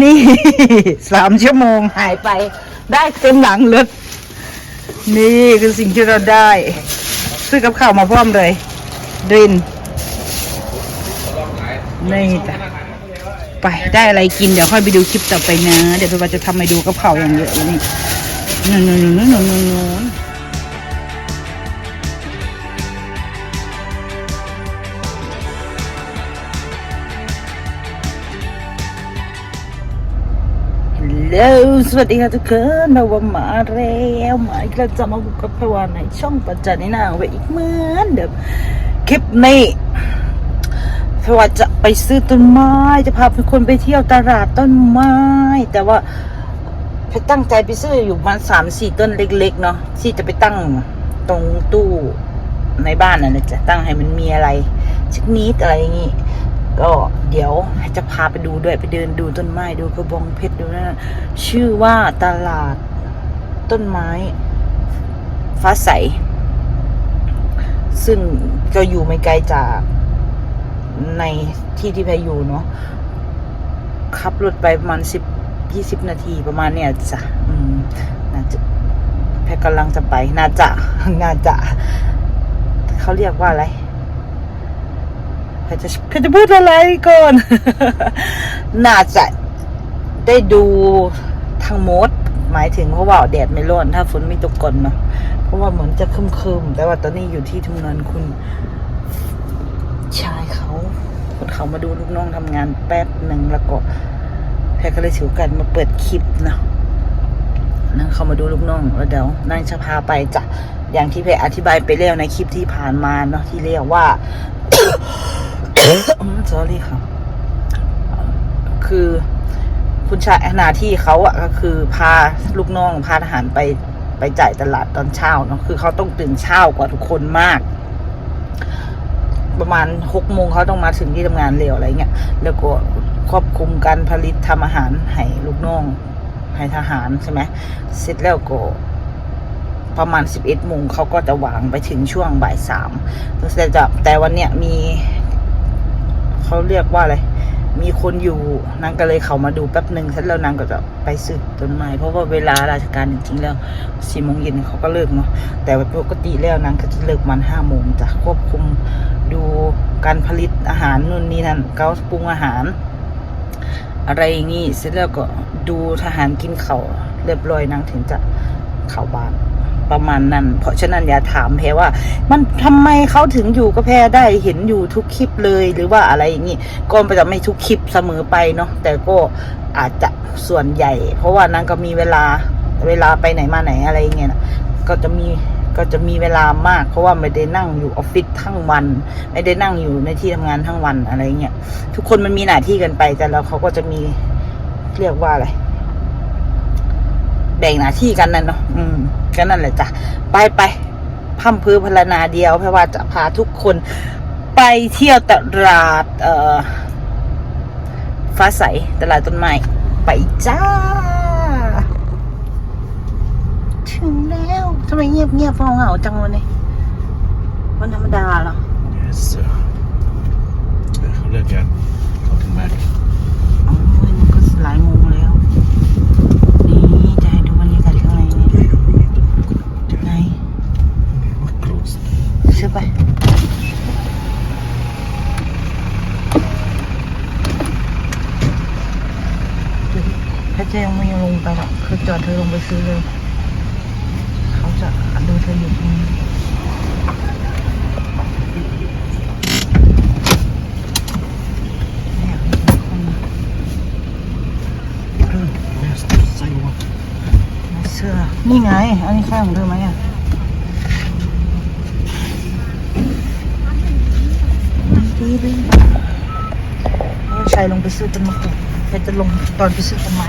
นี่ สามชั่วโมงหายไป ได้เต็มหลังรถนี่คือสิ่งที่เราได้ ซื้อกับข้าวมาพร้อมเลยดินนี่จ้ะไปได้อะไรกินเดี๋ยวค่อยไปดูคลิปต่อไปนะ เดี๋ยวพี่ว่าจะทำให้ดูกับข้าวอย่างเยอะเลยนี่นู่นนู่นนู่นนู่น ลสวัสดีค่ะทุกคนเราว่ามาแล้วมาอีกแล้วจะมาบุกกับพวานในช่องปัจจันนี่นาไว้อีกเหมือนเดิมคลิปนี้พราะว่าจะไปซื้อต้นไม้จะพาเป็นคนไปเที่ยวตลาดต้นไม้ แต่ว่าพชรตั้งใจไปซื้ออยู่ประมาณสามสี่ต้นเล็ก ๆ เนาะที่จะไปตั้งตรงตู้ในบ้านน่ะนะจะตั้งให้มันมีอะไรชิกนิดอะไรอย่างงี้ ก็เดี๋ยวจะพาไปดูด้วยไปเดินดูต้นไม้ดูกระบองเพชรดูนะ ชื่อว่าตลาดต้นไม้ ฟ้าใส ซึ่งก็อยู่ไม่ไกลจากในที่ที่แพรอยู่เนาะขับรถไปประมาณสิบยี่สิบนาทีประมาณเนี่ยจ้ะน่าจะแพรกำลังจะไป น่าจะ น่าจะ เขาเรียกว่าอะไร แพรจะแพรจะพูดอะไรก่อน น่าจะได้ดูทางมด หมายถึงเพราะว่าแดดไม่ร้อนถ้าฝนไม่ตกก่อนเนาะเพราะว่าเหมือนจะครึมๆแต่ว่าตอนนี้อยู่ที่ทำงานคุณ ชายเขาคนเขามาดูลูกน้องทำงานแป๊บหนึ่งแล้วก็แพรก็เลยถือกันมาเปิดคลิปเนาะนั่งเขามาดูลูกน้องแล้วเดี๋ยวนั่งจะพาไปจ้ะอย่างที่แพรอธิบายไปแล้วในคลิปที่ผ่านมาเนาะที่เรียกว่า สอรี่ค่ะ คือคุณชายหน้าที่เขาอะก็คือพาลูกน้องพาทหารไปไปจ่ายตลาดตอนเช้าเนาะคือเขาต้องตื่นเช้ากว่าทุกคนมาก ประมาณหกโมงเขาต้องมาถึงที่ทำงานเร็วอะไรเงี้ยแล้วก็ควบคุมการผลิตทำอาหารให้ลูกน้องให้ทหารใช่ไหมเสร็จแล้วก็ประมาณสิบเอ็ดโมงเขาก็จะวางไปถึงช่วงบ่ายสามแต่แต่วันเนี้ยมี เขาเรียกว่าอะไร มีคนอยู่นางก็เลยเขามาดูแป๊บหนึ่งเสร็จแล้วนางก็จะไปซื้อต้นไม้เพราะว่าเวลาราชการจริงๆแล้วสี่โมงเย็นเขาก็เลิกเนาะแต่ปกติแล้วนางก็จะเลิกมันห้าโมงจะควบคุมดูการผลิตอาหารนู่นนี่นั่นเขาปรุงอาหาร อะไรอย่างงี้เสร็จแล้วก็ดูทหารกินเขาวเรียบร้อยนางถึงจะเข้าบ้าน ประมาณนั้น เพราะฉะนั้นอย่าถามแพรว่า มันทำไมเขาถึงอยู่กับแพรได้เห็นอยู่ทุกคลิปเลยหรือว่าอะไรอย่างงี้ก็จะไม่ทุกคลิปเสมอไปเนาะแต่ก็อาจจะส่วนใหญ่ เพราะว่านางก็มีเวลาเวลาไปไหนมาไหนอะไรอย่างเงี้ยนะก็จะมีก็จะมีเวลามาก เพราะว่าไม่ได้นั่งอยู่ออฟฟิศทั้งวัน ไม่ได้นั่งอยู่ในที่ทำงานทั้งวันอะไรเงี้ยทุกคนมันมีหน้าที่กันไปแต่แล้วเขาก็จะมีเรียกว่าอะไร แบ่งหน้าที่กันนั่นเนาะอืมก็นั่นแหละจ้ะไปไปพั่มพือพลนาเดียวเพราะว่าจะพาทุกคนไปเที่ยวตลาดเอ่อฟ้าใสตลาดต้นไม้ไปจ้า ถึงแล้วทำไมเงียบเงียบเหงาจังวันนี้วันธรรมดาเหรอ Yes sir เออเขาเลิกงานเขาถึงบ้าน โอ้ยมันก็หลายโมงแล้ว นี่จะให้ดูบรรยากาศข้างในนี่ไหน close เชื่อไป แพทย์จะยังไม่ลงไปหรอกคือจอด เธอลงไปซื้อเลย เขาจะดูเธออยู่ตรงนี้นี่ยมีคนมา Yes sidewalk ไม่เสื้อ นี่ไง อันนี้ใช่ของเธอไหมอะดีดีแล้วชายลงไปซื้อต้นมะกรูดแพทย์จะลงตอนไปซื้อต้นไม้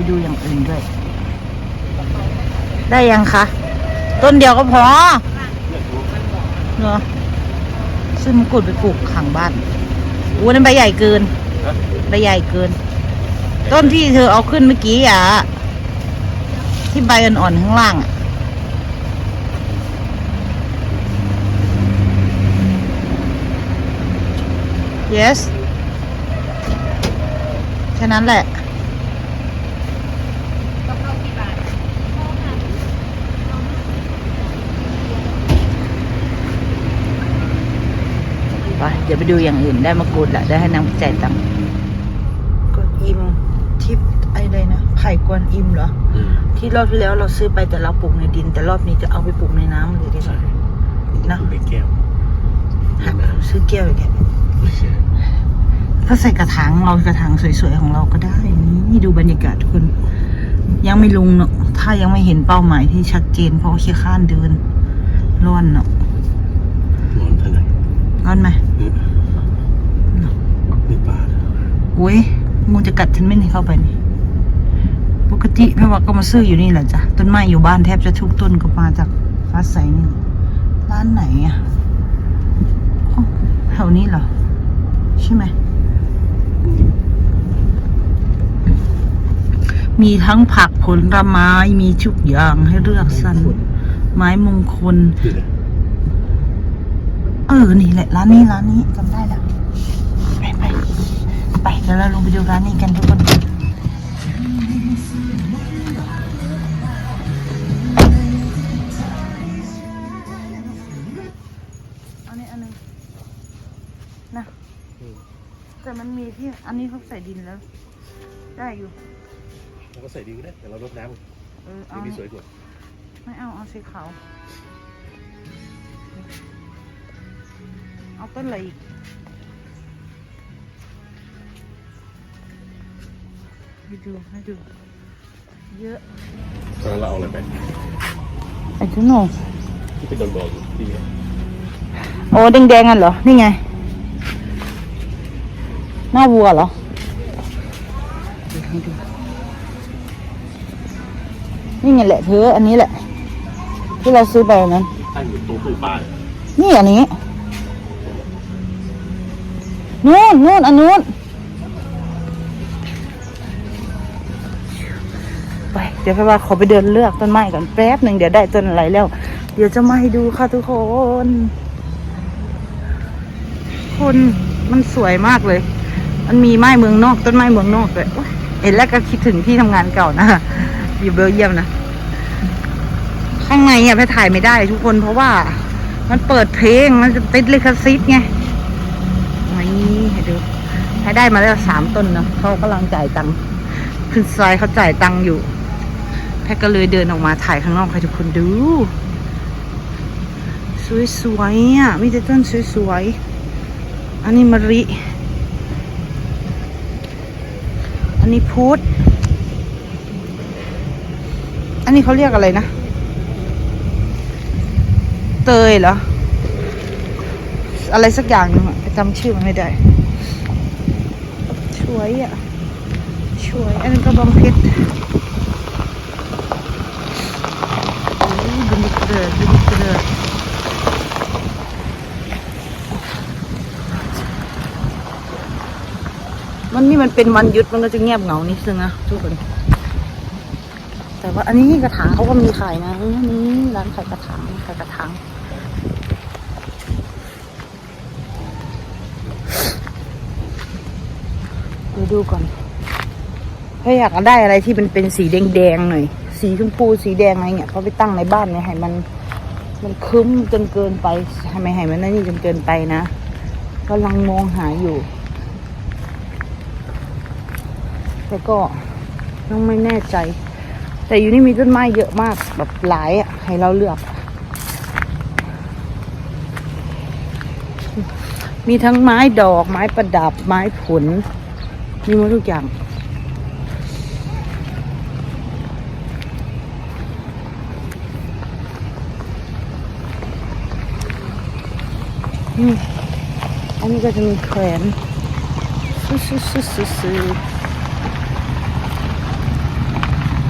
ไปดู อย่างอื่นด้วย ได้ยังคะ ต้นเดียวก็พอเหรอซื้อมะกรูดไปปลูกข้างบ้านเโอ้นั่นใบใหญ่เกินฮะใบใหญ่เกิน ต้นที่เธอเอาขึ้นเมื่อกี้อะ ที่ใบอ่อนๆข้างล่างอะ yes แค่นั้นแหละ เดี๋ยวไปดูอย่างอื่นได้มากรูดแหละได้ให้นางจ่ายตังค์กวนอิมทิปไอ้เลยนะไข่กวนอิมเหรอ อืมที่รอบที่แล้วเราซื้อไปแต่เราปลูกในดิน แต่รอบนี้จะเอาไปปลูกในน้ำเลยดีกใช่ว่า นะในแก้วฮะในน้ำซื้อแก้วอีกแกไม่ใช่ถ้าใส่กระถางเรากระถางสวยๆของเราก็ได้นี่ดูบรรยากาศทุกคน ยังไม่ลงเนาะถ้ายังไม่เห็นเป้าหมายที่ชัดเจนเพราะว่าขี้ข้านเดินร้อนเนาะนอนเท่านั้นร้อนไหม นี่นี่ปลาเลย โอ้ยงูจะกัดฉันไม่ให้เข้าไปนี่ปกติแม่ว่าก็มาซื้ออยู่นี่แหละจ้ะต้นไม้อยู่บ้านแทบจะทุกต้นก็มาจากฟ้าใสนี่ร้านไหนอะอ๋อแถวนี้เหรอ ใช่ไหมมีทั้งผักผลไม้มีทุกอย่างให้เลือกสรรไม้มงคลคืออะไรเออ นี่แหละ ร้านนี้ ร้านนี้จำได้แล้วไปไปไปเดี๋ยวเราลงไปดูร้านนี้กันทุกคนอันนี้อันนึงนะอืมแต่มันมีที่อันนี้เขาใส่ดินแล้ว ได้อยู่เราก็ใส่ดีก็ได้แต่เราลดน้ำเออเอาไม่มีนี่สวยกว่าไม่เอาเอาสีขาวเอาต้นอะไรอีก ให้ดูให้ดู เยอะตอนนั้นเราเอาอะไรไป ไอ้ทุนโหนที่เป็นดอนๆอยู่ที่นี่โอ้แดงๆกันเหรอ นี่ไง หน้าวัวเหรอดูให้ดูนี่ไงแหละเธออันนี้แหละ ที่เราซื้อไปวันนั้น ตั้งอยู่ตรงตู้ปลาเนี่ยนี่อันนี้นู่นนู่นอันนู้น ดี๋ยวไปว่าขอไปเดินเลือกต้นไม้ก่อนแป๊บหนึ่งเดี๋ยวได้ต้นอะไรแล้ว เดี๋ยวจะมาให้ดูค่ะทุกคน คนมันสวยมากเลย มันมีไม้เมืองนอกต้นไม้เมืองนอกเลยเห็นแล้วก็คิดถึงที่ทำงานเก่านะอยู่เบลเยียมนะข้างในอะไปถ่ายไม่ได้ทุกคนเพราะว่า มันเปิดเพลงมันจะติดลิขสิทธิ์ไงนี่ให้ดูให้ได้มาแล้วสามต้นเนาะเขากำลังจ่ายตังค์คุณทรายเขาจ่ายตังค์อยู่ พทก็เลยเดินออกมาถ่ายข้างนอกให้ทุกคนดู สวยๆอะมีแต่ต้นสวยๆ อันนี้มะริ อันนี้พุทธอันนี้เขาเรียกอะไรนะ เตยเหรอ อะไรสักอย่างหนึงอะจำชื่อมันไม่ได้ช่วยอะช่วย อันนี้ก็บองเพชรโอ้ย มันนี่มันเป็นวันหยุดมันก็จะเงียบเหงานิดนึงนะทุกคน แต่ว่าอันนี้กระถางเขาก็มีขายนะนี่ร้านขายกระถางขายกระถางดูดูก่อนถ้าอยากได้อะไรที่มันเป็นสีแดงๆหน่อย สีชมพูสีแดงอะไรเงี้ยเขาไปตั้งในบ้านเนี่ยให้มัน มันคึ้มจนเกินไปทำไมให้มันนั่นนี่จนเกินไปนะกำลังมองหาอยู่แต่ก็ยังไม่แน่ใจ แต่อยู่นี่มีต้นไม้เยอะมากแบบหลายอะให้เราเลือก มีทั้งไม้ดอกไม้ประดับไม้ผล มีหมดทุกอย่าง อันนี้ก็จะมีแขวนซื้อซื้อซื้อซื้อซื้อ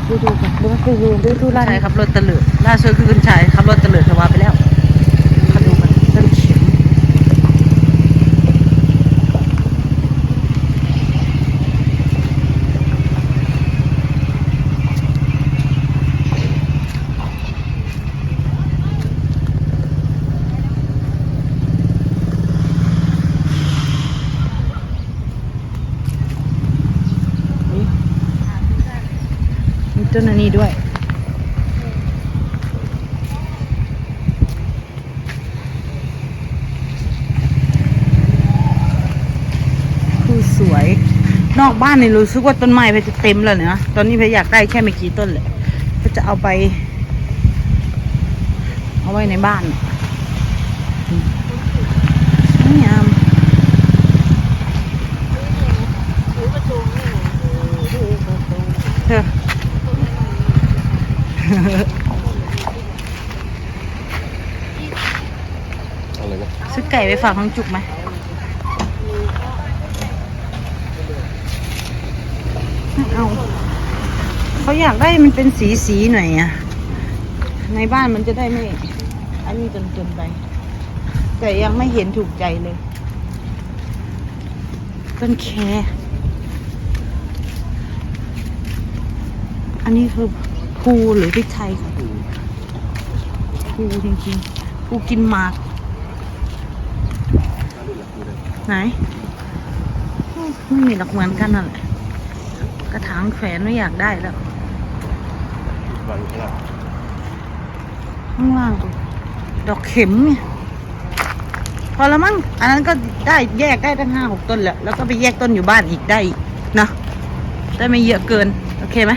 ดูดูกันดูดูดูดูดูร้านใช่ครับรถตะเลิดล่าสุดคือคุณชายขับรถตะเลิดทว่าไปแล้วเขาดูกันต้นเขียง ต้ นอันนี้ด้วย คือสวย นอกบ้านนี่รู้สึกว่าต้นไม้เพจะเต็มแล้วเนี่ยนะตอนนี้เพชรอยากได้แค่ไม่กี่ต้นเลยเพจะเอาไป เอาไว้ในบ้านอืมสวยงามเธอ อะไรวะซื้อไก่ไปฝากน้องจุกไหมเอาเขาอยากได้มันเป็นสีสีหน่อยอะในบ้านมันจะได้ไม่ อันนี้จนเกินไป แต่ยังไม่เห็นถูกใจเลย ต้นแคอันนี้คือ ภูหรือพริกไทยค่ะภูจริงๆภูกินหมาก ไหนอืมไม่มีดอกเหมือนกันนั่นแหละกระถางแขวนไม่อยากได้แล้ววางข้างล่างข้างล่างดูดอกเข็มเนี่ยพอแล้วมั้งอันนั้นก็ได้แยกได้ตั้งห้าหกต้นแล้ว แล้วก็ไปแยกต้นอยู่บ้านอีกได้อีกนะได้ไม่เยอะเกิน โอเคไหม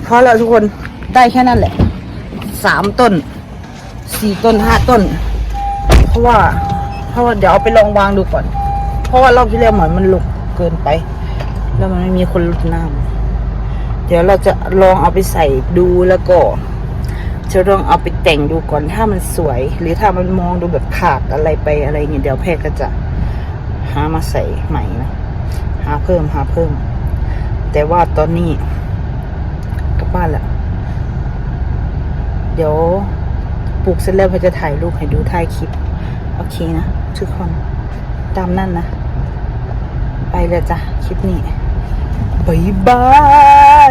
พ อแล้วทุกคนได้แค่นั้นแหละสามต้นสี่ต้นห้าต้น เพราะว่า เพราะว่าเดี๋ยวเอาไปลองวางดูก่อน เพราะว่ารอบที่แล้วเหมือนมันหลกเกินไป แล้วมันไม่มีคนรดน้ำเดี๋ยวเราจะลองเอาไปใส่ดูแล้วก็จะลองเอาไปแต่งดูก่อนถ้ามันสวย หรือถ้ามันมองดูแบบขาดอะไรไปอะไรเงี้ยเดี๋ยวแพทย์ก็จะหามาใส่ใหม่นะหาเพิ่มหาเพิ่ม แต่ว่าตอนนี้ กลับบ้านละเดี๋ยวปลูกเสร็จแล้วพอจะถ่ายรูปให้ดูถ่ายคลิป โอเคนะทุกคนตามนั่นนะ ไปเลยจ้ะ คลิปนี้บายบาย